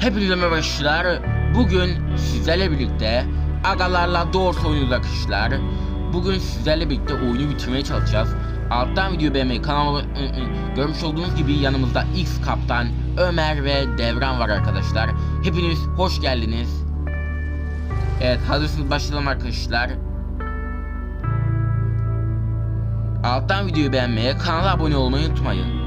Hepinize merhaba arkadaşlar. Bugün sizlerle birlikte agalarla doğru oynuyoruz arkadaşlar. Bugün sizlerle birlikte oyunu bitirmeye çalışacağız. Alttan video beğenmeyi, kanalıma görmüş olduğunuz gibi yanımızda X Kaptan, Ömer ve Devran var arkadaşlar. Hepiniz hoş geldiniz. Evet hazırsınız başlayalım arkadaşlar. Alttan videoyu beğenmeye, kanala abone olmayı unutmayın.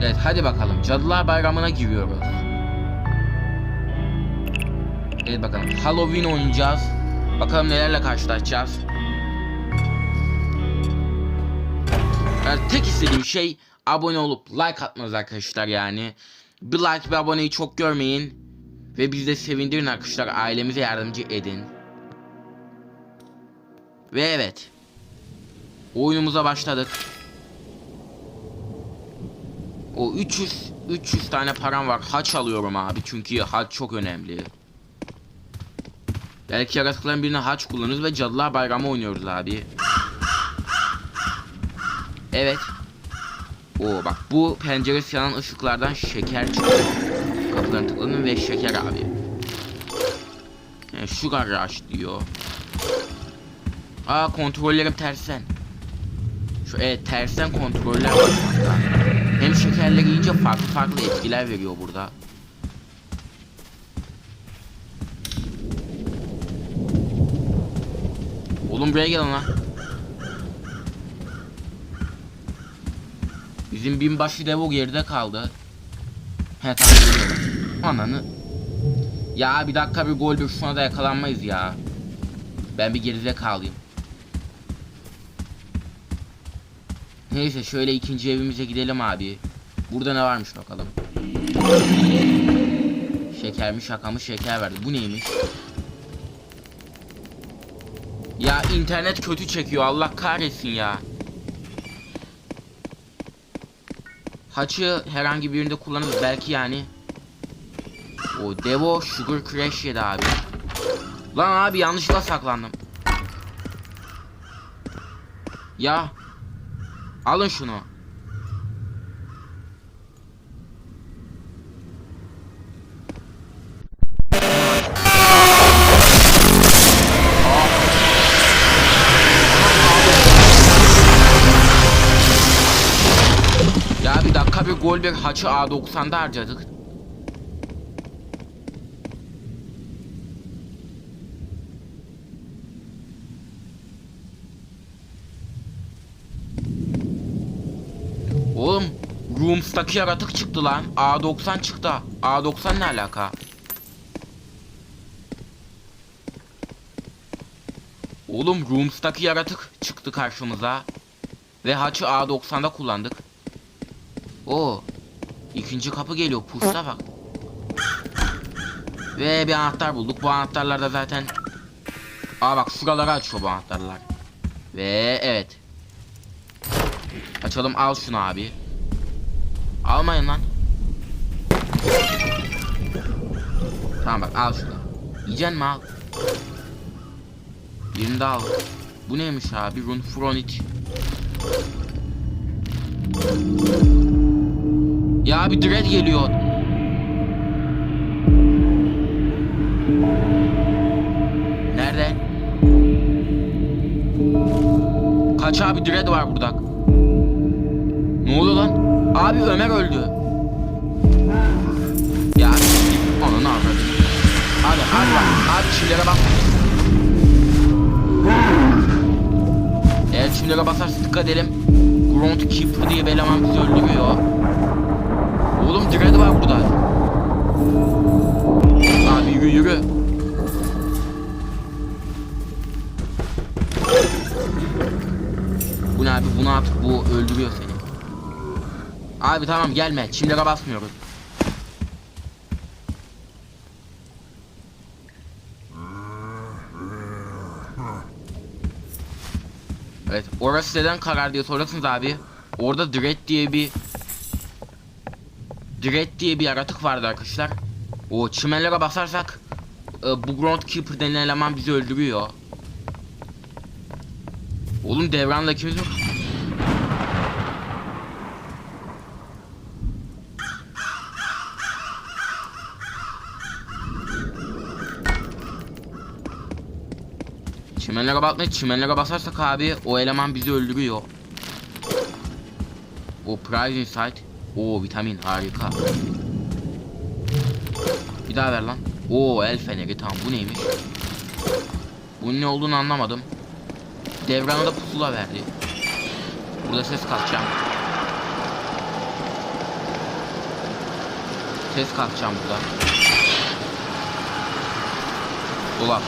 Evet hadi bakalım Cadılar Bayramı'na giriyoruz. Evet bakalım Halloween oynayacağız. Bakalım nelerle karşılaşacağız. Yani tek istediğim şey abone olup like atmanız arkadaşlar yani. Bir like ve aboneyi çok görmeyin. Ve bizi de sevindirin arkadaşlar ailemize yardımcı edin. Ve evet. Oyunumuza başladık. O 300 300 tane param var. Haç alıyorum abi çünkü haç çok önemli. Belki yaratıkların birine haç kullanırız ve Cadılar Bayramı oynuyoruz abi. Evet. Oo bak bu penceresi yanan ışıklardan şeker çıkıyor. Kapılarını tıkladım ve şeker abi. Yani sugar rush diyor. Aa kontrollerim tersten. Şu evet tersten kontroller var şekerleri yiyince farklı farklı etkiler veriyor burada. Oğlum buraya gelin lan. Bizim binbaşı devo geride kaldı. He tamam. Ananı. Ya bir dakika bir gol bir şuna da yakalanmayız ya. Ben bir geride kalayım. Neyse şöyle ikinci evimize gidelim abi. Burada ne varmış bakalım. Şeker mi şaka mı şeker verdi. Bu neymiş? Ya internet kötü çekiyor Allah kahretsin ya. Haçı herhangi birinde kullanırız belki yani. O Devo Sugar Crash yedi abi. Lan abi yanlışlıkla saklandım. Ya Alın şunu. Gol bir haçı A90'da harcadık. Oğlum Rooms'taki yaratık çıktı lan. A90 çıktı. A90 ne alaka? Oğlum Rooms'taki yaratık çıktı karşımıza. Ve haçı A90'da kullandık. O ikinci kapı geliyor. Pusta bak. Ve bir anahtar bulduk. Bu anahtarlar da zaten Aa bak şuraları açıyor bu anahtarlar. Ve evet. Açalım al şunu abi. Almayın lan. Tamam bak al şunu. Yiyeceksin mi al. Birini de al. Bu neymiş abi? Run Fronit. Ya abi Dread geliyor. Nerede? Kaç abi Dread var burada. Ne oluyor lan? Abi Ömer öldü. Ya ananı avradı. Abi abi bak abi çimlere bak. Eğer çimlere basarsa dikkat edelim. Ground Keeper diye bir eleman bizi öldürüyor. Oğlum Dread var burada. Abi yürü yürü. Bu ne abi bunu at bu öldürüyor seni. Abi tamam gelme. Çimlere basmıyoruz. Evet, orası neden karar diye sorarsınız abi. Orada Dread diye bir Dread diye bir yaratık vardı arkadaşlar. O çimenlere basarsak e, bu Groundkeeper denilen eleman bizi öldürüyor. Oğlum devranla ikimiz yok. Çimenlere bakmayın. Çimenlere basarsak abi o eleman bizi öldürüyor. O prize inside. O vitamin harika. Bir daha ver lan. O el feneri tamam bu neymiş? Bunun ne olduğunu anlamadım. Devran'a da pusula verdi. Burada ses kalkacağım. Ses kalkacağım burada. Dolap.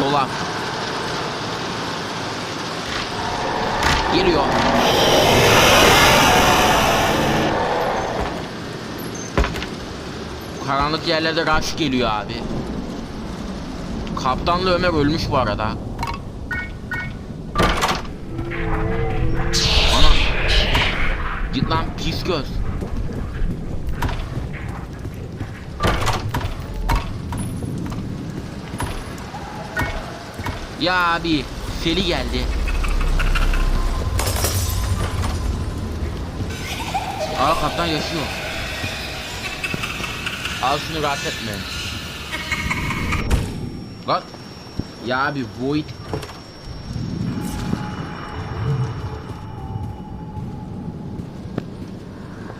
Dolap. Geliyor. Karanlık yerlerde rush geliyor abi. Kaptanla Ömer ölmüş bu arada. Ana. Git lan pis göz. Ya abi Seli geldi. Aa kaptan yaşıyor. Al şunu rahat etme. Lan. Ya abi Void.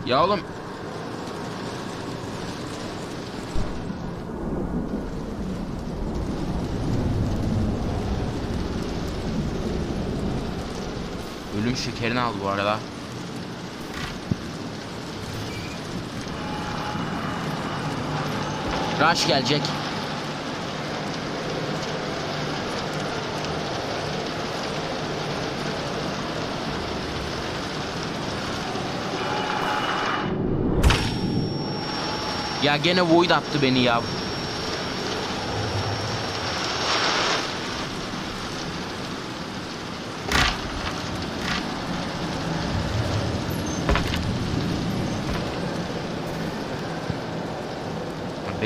Ya oğlum. Ölüm şekerini aldı bu arada. Rush gelecek. Ya gene Void attı beni ya.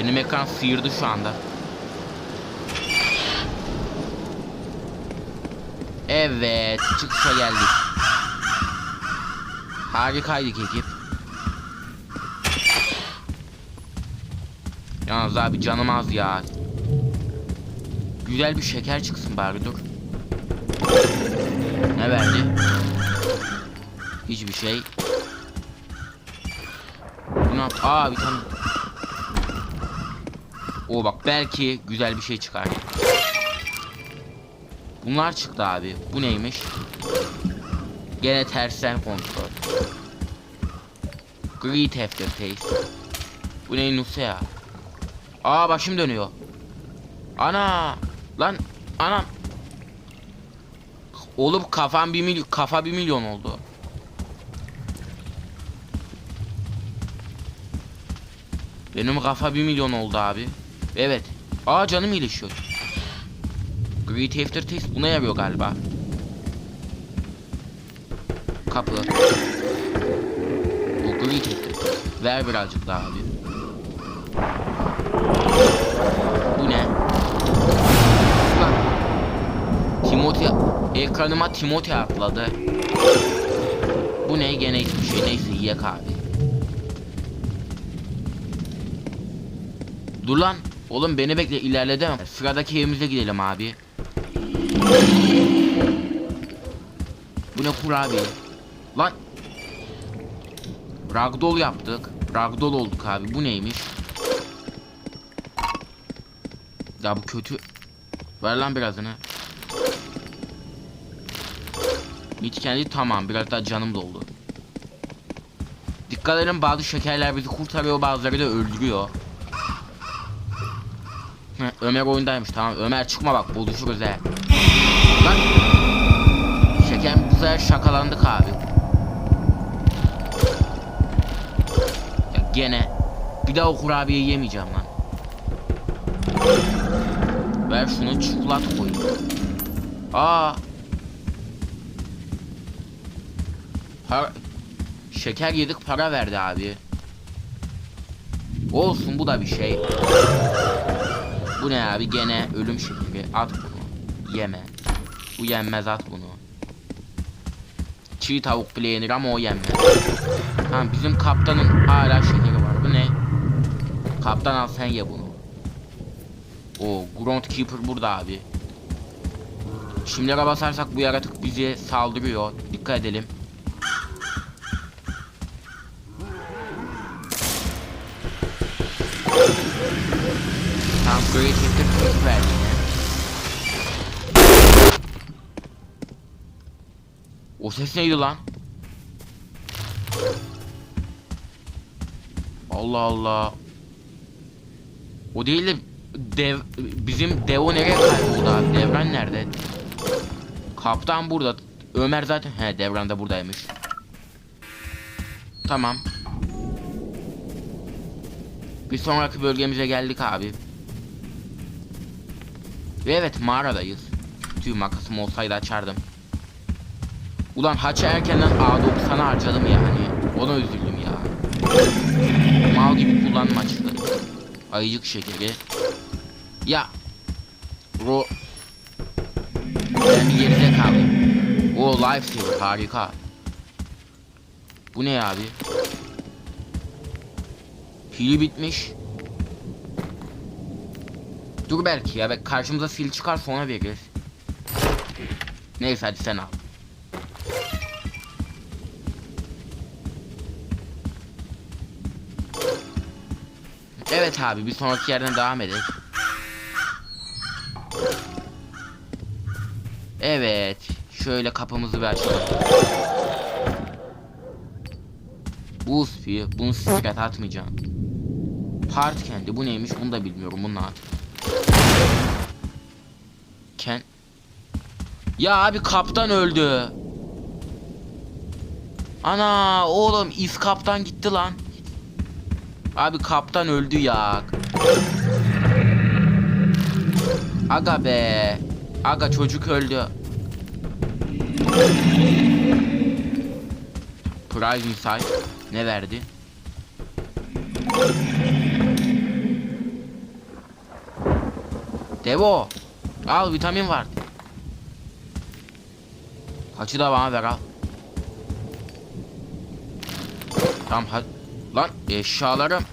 Benim ekran sıyırdı şu anda. Evet, çıkışa geldik. Harikaydık ekip. Yalnız abi canım az ya. Güzel bir şeker çıksın bari dur. Ne verdi? Hiçbir şey. Bu ne yap- Aa bir tane. O bak belki güzel bir şey çıkar. Bunlar çıktı abi. Bu neymiş? Gene tersten kontrol. Great aftertaste. Bu ne Nuse ya? Aa başım dönüyor. Ana! Lan anam. Olup kafam bir milyon kafa bir milyon oldu. Benim kafa bir milyon oldu abi. Evet. Aa canım iyileşiyor. Great Aftertaste buna yarıyor galiba. Kapı. Bu Great Aftertaste. Ver birazcık daha abi. Bu ne? Lan. Timothy ekranıma Timothy atladı. Bu ne gene hiçbir şey neyse yiyek abi. Dur lan. Oğlum beni bekle ilerledem. Sıradaki evimize gidelim abi. Bu ne kurabiye? Lan. Ragdoll yaptık. Ragdoll olduk abi. Bu neymiş? Ya bu kötü. Ver lan birazını. Mit kendi tamam. Biraz daha canım doldu. Dikkat edin bazı şekerler bizi kurtarıyor bazıları da öldürüyor. Heh, Ömer oyundaymış tamam Ömer çıkma bak buluşuruz he. Lan. Şeker sefer şakalandık abi. Ya gene. Bir daha o kurabiyeyi yemeyeceğim lan. Ver şunu çikolata koy. Aa. Para... Şeker yedik para verdi abi. Olsun bu da bir şey. Bu ne abi? Gene ölüm şekeri at bunu. Yeme. Bu yenmez at bunu. Çiğ tavuk bile yenir ama o yenmez. Tamam bizim kaptanın hala şekeri var. Bu ne? Kaptan al sen ye bunu. O Groundkeeper burada abi. Şimdilere basarsak bu yaratık bize saldırıyor. Dikkat edelim. Great Hit'te kılıç verdi. O ses neydi lan? Allah Allah. O değil de dev bizim Devo nereye kayboldu abi? Devran nerede? Kaptan burada. Ömer zaten he Devran da buradaymış. Tamam. Bir sonraki bölgemize geldik abi. Ve evet mağaradayız. Tüy makasım olsaydı açardım. Ulan haçı erkenden A90'a harcadım ya hani. Ona üzüldüm ya. Mal gibi kullanma açıkları. Ayıcık şekeri. Ya. Ro... Ben bir geride kaldım. O lifesaver harika. Bu ne abi? Pili bitmiş. Dur belki ya ve karşımıza sil çıkar sonra veririz. Neyse hadi sen al. Evet abi bir sonraki yerden devam edelim. Evet. Şöyle kapımızı bir açalım. Bu spear. Bunu secret atmayacağım. Part kendi. Bu neymiş bunu da bilmiyorum. Bunu at. Ken. Ya abi kaptan öldü. Ana oğlum iz kaptan gitti lan. Abi kaptan öldü ya. Aga be. Aga çocuk öldü. Prize Insight ne verdi? Devo al vitamin var. Haçı da bana ver al. Tamam hadi. Lan eşyalarım.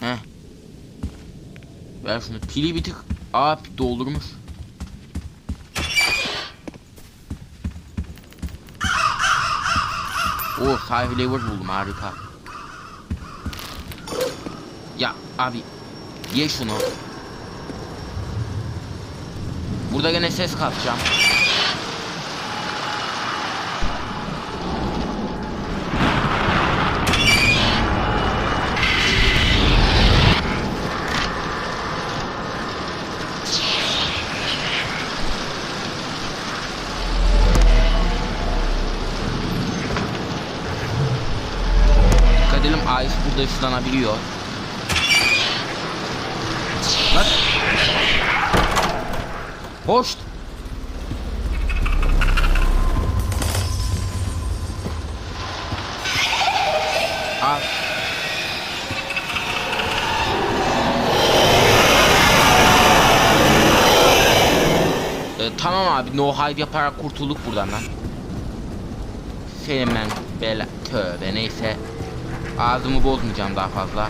Heh. Ver şunu. Pili bir tık. Aa doldurmuş. O sahil lever buldum harika. Ya abi ye şunu. Burada gene ses katacağım. Dikkat edelim Ice burada ıslanabiliyor. Hoş. Al. Ee, tamam abi no hide yaparak kurtulduk buradan lan. Senin ben bela tövbe neyse. Ağzımı bozmayacağım daha fazla.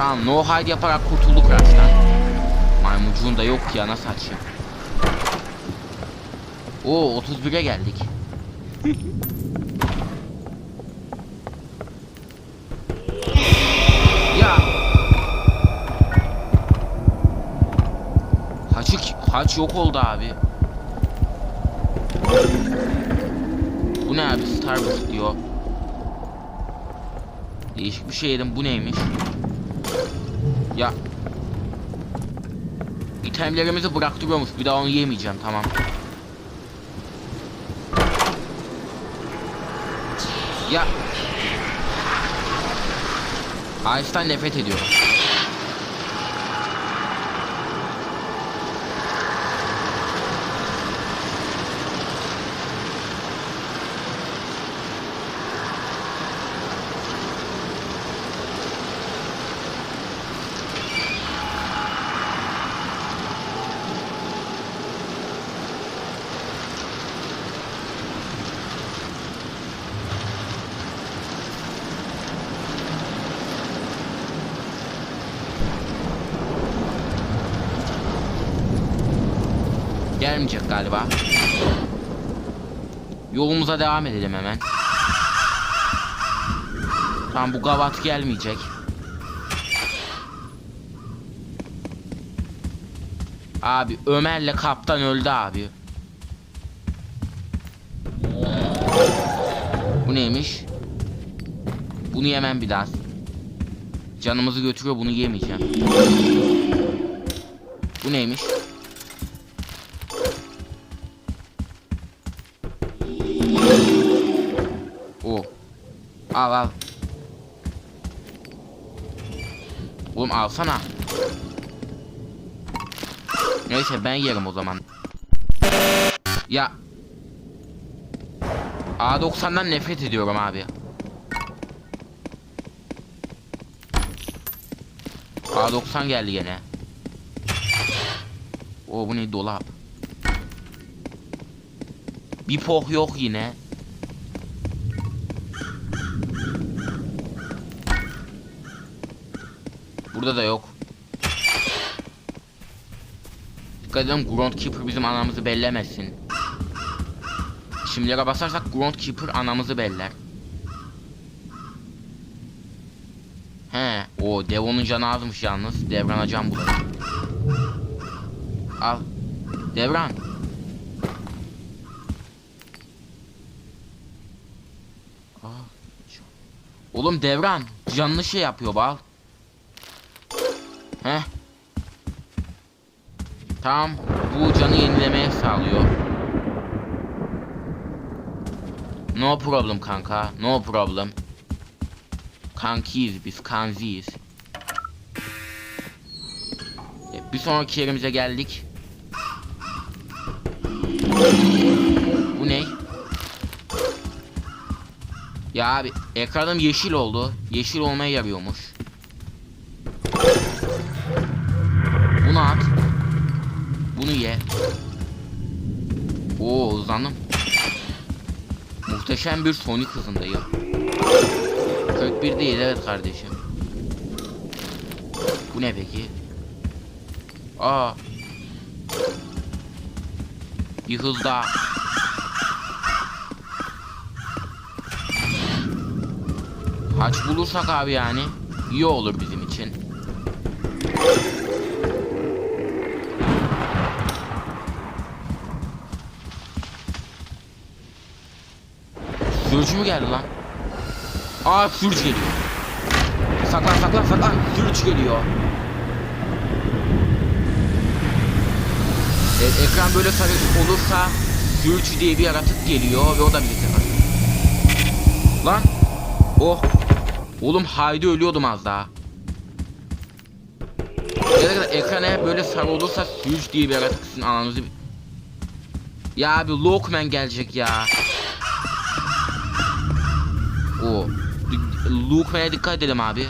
Tamam no hide yaparak kurtulduk Rush'tan. Maymuncuğun da yok ya nasıl açayım. Oo 31'e geldik. ya. Haçı, haç yok oldu abi. Bu ne abi Starbucks diyor. Değişik bir şey yedim bu neymiş? Ya. İtemlerimizi bıraktırıyormuş bir daha onu yemeyeceğim tamam. Ya. Ice'dan nefret ediyorum. Yolumuza devam edelim hemen. Tamam bu gavat gelmeyecek. Abi Ömer'le kaptan öldü abi. Bu neymiş? Bunu yemem bir daha. Canımızı götürüyor bunu yemeyeceğim. Bu neymiş? Alsana. Neyse ben yerim o zaman. Ya. A90'dan nefret ediyorum abi. A90 geldi gene. O bu ne dolap. Bir poh yok yine. Burada da yok. Dikkat edelim Groundkeeper bizim anamızı bellemesin. Şimdilere basarsak Groundkeeper anamızı beller. He, o Devon'un canı azmış yalnız. Devran can burayı. Al. Devran. Oğlum Devran canlı şey yapıyor bal. Heh. Tamam. Bu canı yenilemeye sağlıyor. No problem kanka. No problem. Kankiyiz biz. Kanziyiz. E, bir sonraki yerimize geldik. Bu ne? Ya abi ekranım yeşil oldu. Yeşil olmaya yarıyormuş. Hızlandım. Muhteşem bir Sonic hızındayım. 41 değil evet kardeşim. Bu ne peki? Aa. Bir hız daha. Haç bulursak abi yani iyi olur bizim için. Sürücü mü geldi lan? Aa sürücü geliyor. Saklan saklan saklan. Sürücü geliyor. Evet ekran böyle sarı olursa sürücü diye bir yaratık geliyor ve o da bizi sefer. Lan. Oh. Oğlum haydi ölüyordum az daha. Ya ekran eğer böyle sarı olursa sürücü diye bir yaratık sizin ananızı... Ya abi Lockman gelecek ya. O. Luke'maya dikkat edelim abi.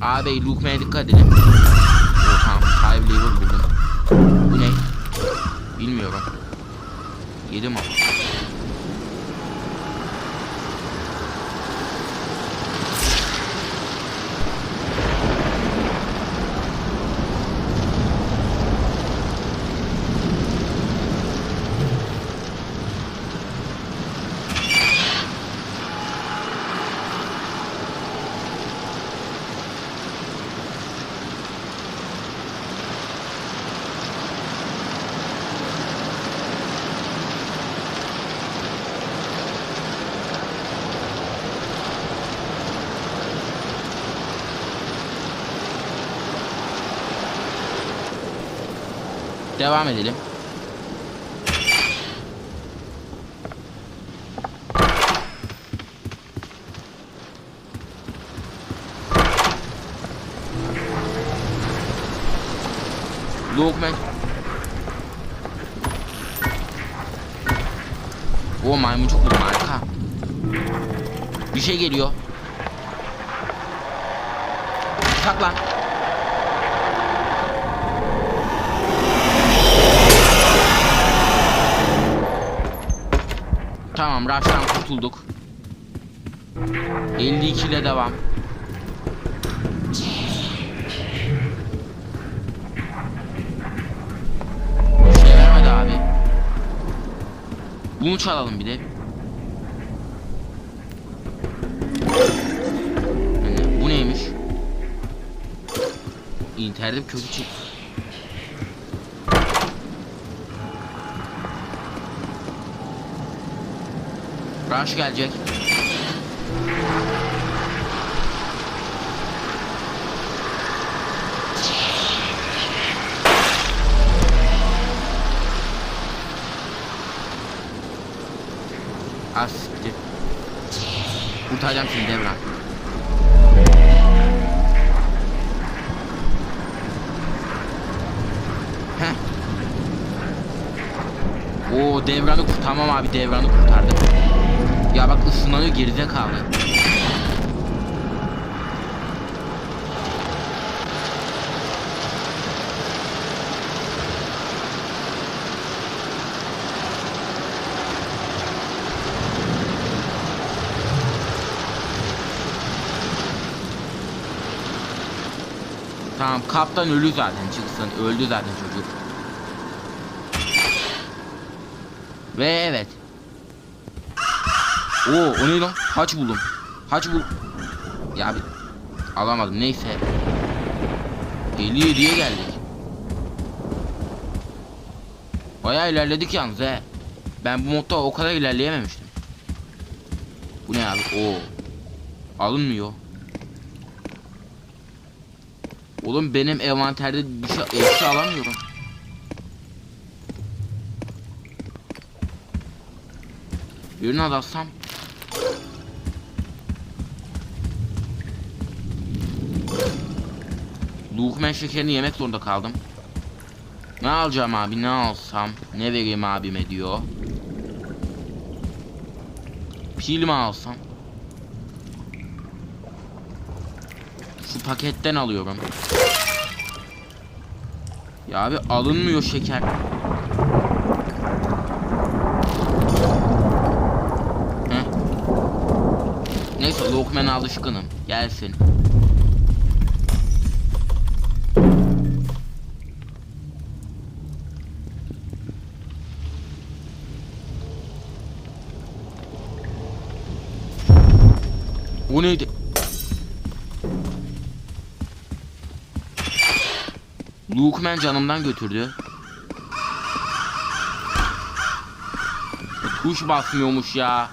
Abi Luke'maya dikkat edelim. O tamam. Five level buldum. Bu ne? Bilmiyorum. Yedim ama. Devam edelim. Lookman. O maymuncuk buldum harika. Bir şey geliyor. Saklan. Tamam Rush'tan kurtulduk. 52 ile devam. Bir şeyler abi. Bunu çalalım bir de. Yani bu neymiş? İnternet kötü çık. Rush gelecek. Az siktir. Kurtaracağım seni Devran. Heh. Oo Devran'ı tamam abi Devran'ı kurtardım. Ya bak ısınlanıyor geride kaldı. Tamam kaptan ölü zaten çıksın öldü zaten çocuk. Ve evet. Oo o ne lan? Haç buldum. Haç bul. Ya bir alamadım neyse. 57'ye geldik. Bayağı ilerledik yalnız he. Ben bu modda o kadar ilerleyememiştim. Bu ne abi? Oo. Alınmıyor. Oğlum benim envanterde bir şey eşya alamıyorum. Birini alarsam Lukman şekerini yemek zorunda kaldım. Ne alacağım abi ne alsam ne vereyim abime diyor. Pil mi alsam? Şu paketten alıyorum. Ya abi alınmıyor şeker. Heh. Neyse Lokman'a alışkınım. Gelsin. O neydi? Lukeman canımdan götürdü. Tuş basmıyormuş ya.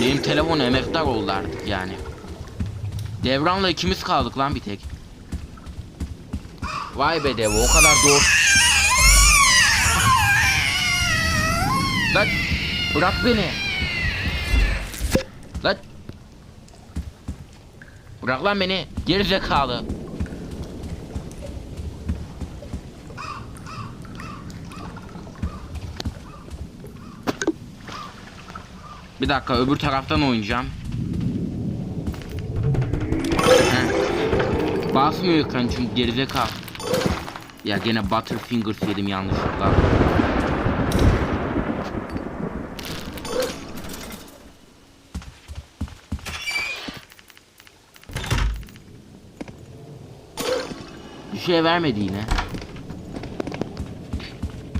Benim telefon emektar oldu artık yani. Devran'la ikimiz kaldık lan bir tek. Vay be Devo o kadar doğru. Lan bırak beni. Lan. Bırak lan beni. Geri zekalı. Bir dakika öbür taraftan oynayacağım. Heh. Basmıyor ekran çünkü gerizekalı. Ya gene Butterfingers yedim yanlışlıkla. Bir şey vermedi yine.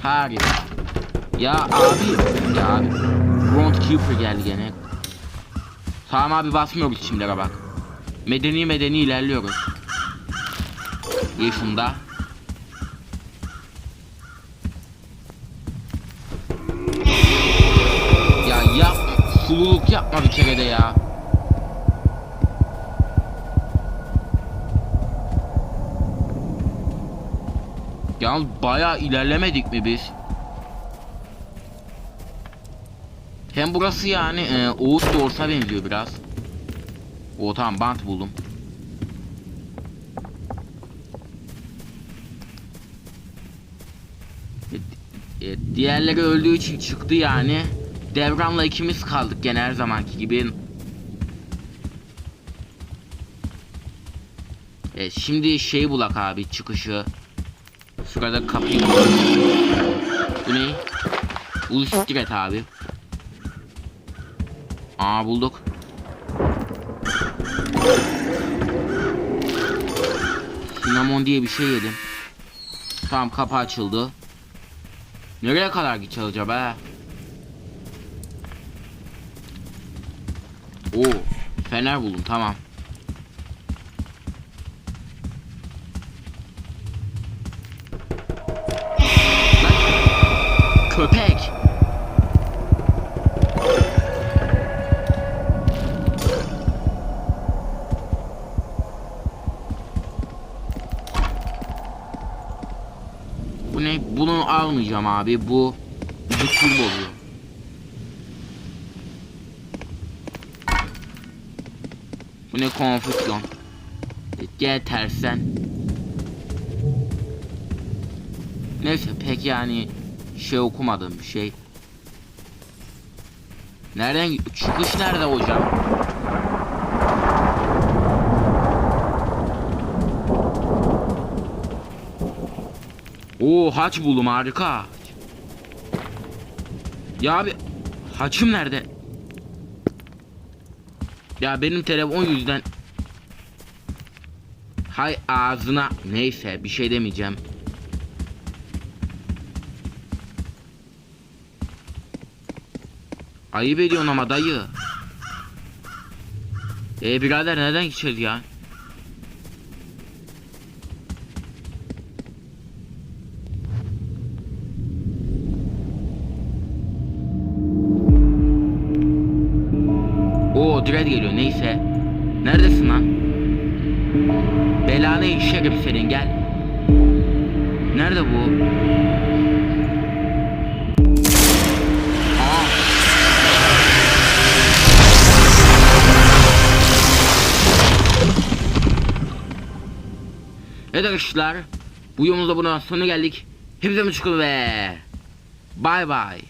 Hayır. Ya abi. Ya abi. Groundkeeper geldi gene. Tamam abi basmıyoruz şimdilere bak. Medeni medeni ilerliyoruz. İyi şunda. Ya yap. Sululuk yapma bir kere de ya. Yalnız bayağı ilerlemedik mi biz? Hem burası yani e, Oğuz Doğus'a benziyor biraz. O tamam bant buldum. E, e, diğerleri öldüğü için çıktı yani. Devran'la ikimiz kaldık gene her zamanki gibi. E, şimdi şey bulak abi çıkışı. Şurada kapıyı bulalım. Bu ne? Ulustret abi. Aa bulduk. Cinnamon diye bir şey yedim. Tamam kapı açıldı. Nereye kadar gideceğiz acaba? Oo, fener buldum tamam. Köpek. Bu ne? Bunu almayacağım abi. Bu zıkkır oluyor. Bu ne konfüsyon? Gel tersen. Neyse pek yani şey okumadım bir şey. Nereden çıkış nerede hocam? Oo haç buldum harika. Ya abi haçım nerede? Ya benim telefon yüzden Hay ağzına neyse bir şey demeyeceğim. Ayıp ediyorsun ama dayı. E birader neden gideceğiz ya? Arkadaşlar. Bu yolumuzda buna sonuna geldik. Hepinize hoşçakalın ve bay bay.